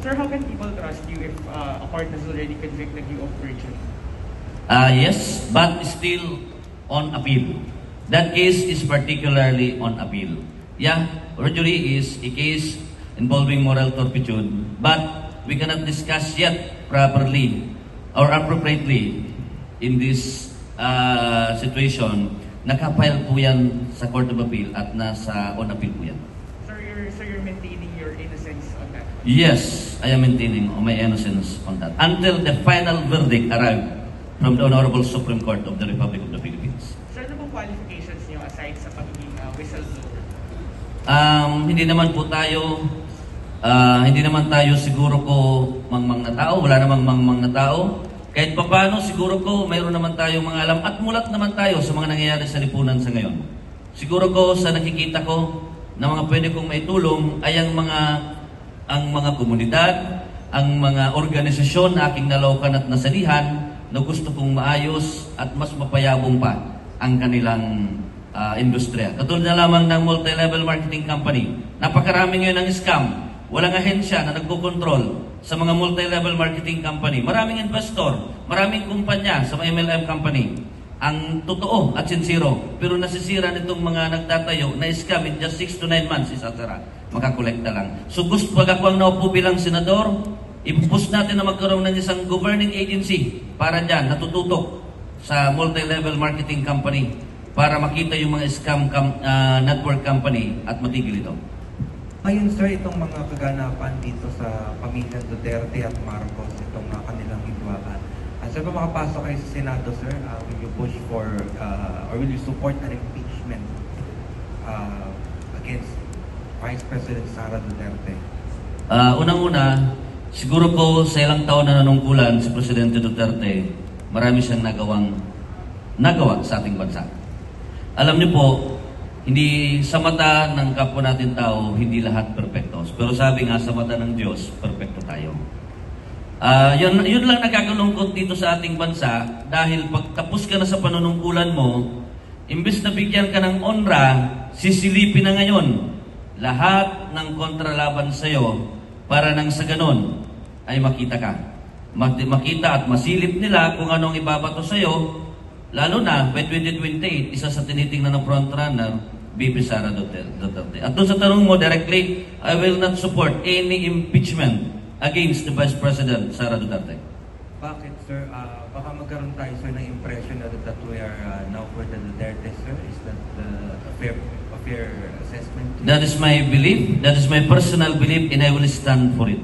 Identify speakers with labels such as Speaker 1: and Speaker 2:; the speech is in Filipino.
Speaker 1: Sir, how can people trust you if uh, a court has already convicted you of perjury?
Speaker 2: Uh, yes, but still on appeal. That case is particularly on appeal. Yeah, perjury is a case involving moral turpitude, but we cannot discuss yet properly or appropriately in this uh, situation. Nakapile po yan sa Court of Appeal at nasa on appeal po yan.
Speaker 1: Sir, you're, so you're maintaining your innocence on that.
Speaker 2: Yes, I am maintaining my innocence on that until the final verdict arrived from the Honorable Supreme Court of the Republic of the Philippines.
Speaker 1: Sir, ano pong qualifications niyo aside sa pagiging uh, whistleblower?
Speaker 2: Um, hindi naman po tayo, ah, hindi naman tayo siguro ko mangmang na tao, wala namang mangmang na tao. Kahit papano, siguro ko mayroon naman tayong mga alam at mulat naman tayo sa mga nangyayari sa lipunan sa ngayon. Siguro ko sa nakikita ko na mga pwede kong maitulong ay ang mga ang mga komunidad, ang mga organisasyon na aking nalaukan at nasalihan na gusto kong maayos at mas mapayabong pa ang kanilang ah, industriya. Katulad na lamang ng multi-level marketing company. Napakarami ngayon ng scam. Walang ahensya na nagkokontrol sa mga multi-level marketing company. Maraming investor, maraming kumpanya sa MLM company. Ang totoo at sincero, pero nasisira nitong mga nagtatayo na scam in just 6 to 9 months is atara. Makakolekta lang. So gusto pag ako ang naupo bilang senador, ipupus natin na magkaroon ng isang governing agency para dyan, natututok sa multi-level marketing company para makita yung mga scam com- ah, network company at matigil ito.
Speaker 3: Ngayon sir, itong mga kaganapan dito sa pamilya Duterte at Marcos, itong uh. Uh, sir, kung makapasok kayo sa Senado, sir, uh, will you push for, uh, or will you support an impeachment uh, against Vice President Sara Duterte?
Speaker 2: Ah, unang-una, siguro ko sa ilang taon na nanungkulan si Presidente Duterte, marami siyang nagawang nagawa sa ating bansa. Alam niyo po, hindi sa mata ng kapwa natin tao, hindi lahat perpekto. Pero sabi nga sa mata ng Diyos, perpekto Ah, yun, yun lang nagkakalungkot dito sa ating bansa dahil pag tapos ka na sa panunungkulan mo, imbes na bigyan ka ng onra, sisilipin na ngayon lahat ng kontralaban sa iyo para nang sa ganon ay makita ka. Mak- Makita at masilip nila kung anong ibabato sa iyo, lalo na by 2028, isa sa tinitingnan ng frontrunner, BP Sara Duterte. At doon sa tanong mo directly, I will not support any impeachment against the Vice President Sara Duterte.
Speaker 3: Bakit sir? Uh, baka magkaroon tayo sir ng impression na that we are uh, now for the Duterte sir. Is that uh, a fair, a fair assessment?
Speaker 2: That is my belief, that is my personal belief, and I will stand for it.